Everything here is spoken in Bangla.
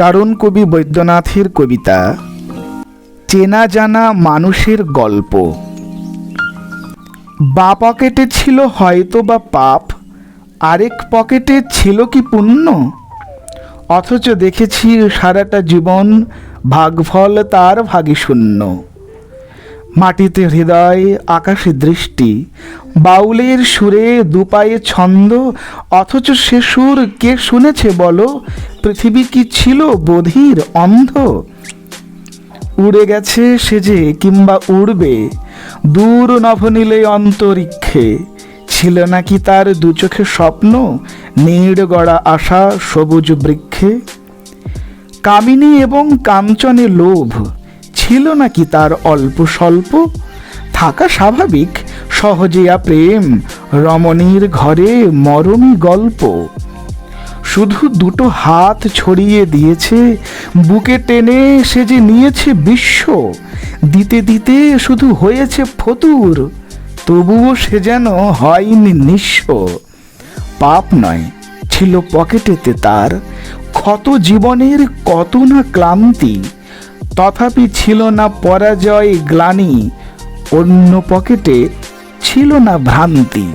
চারণ কবি বৈদ্যনাথের কবিতা। চেনা জানা মানুষের গল্প। বা পকেটে ছিল হয়তো বা পাপ, আরেক পকেটে ছিল কি পুণ্য? অথচ দেখেছি সারাটা জীবন ভাগফল তার ভাগে শূন্য মাটিতে হৃদয় আকাশে দৃষ্টি, বাউলের সুরে দুপায়ে ছন্দ, অথচ সে সুর কে শুনেছে বলো? পৃথিবী কি ছিল বধির অন্ধ? উড়ে গেছে সে যে কিংবা উড়বে, দূর নভনীলে অন্তরিক্ষে, ছিল নাকি তার দু চোখে স্বপ্ন? নীড় গড়া আশা সবুজ বৃক্ষে। কামিনী এবং কাঞ্চনে লোভ ছিল নাকি তার অল্প স্বল্প? থাকা স্বাভাবিক, সহজিয়া প্রেম, রমণীর ঘরে মরমী গল্প। শুধু দুটো হাত ছড়িয়ে দিয়েছে, বুকে টেনে সে যে নিয়েছে বিশ্ব, দিতে দিতে শুধু হয়েছে ফতুর, তবুও সে যেন হয়নি নিঃস্ব। পাপ নয়, ছিল পকেটেতে তার, ক্ষত জীবনের কত না ক্লান্তি। তথাপি ছিল না পরাজয় গ্লানি অন্য পকেটে ছিল না ভ্রান্তি।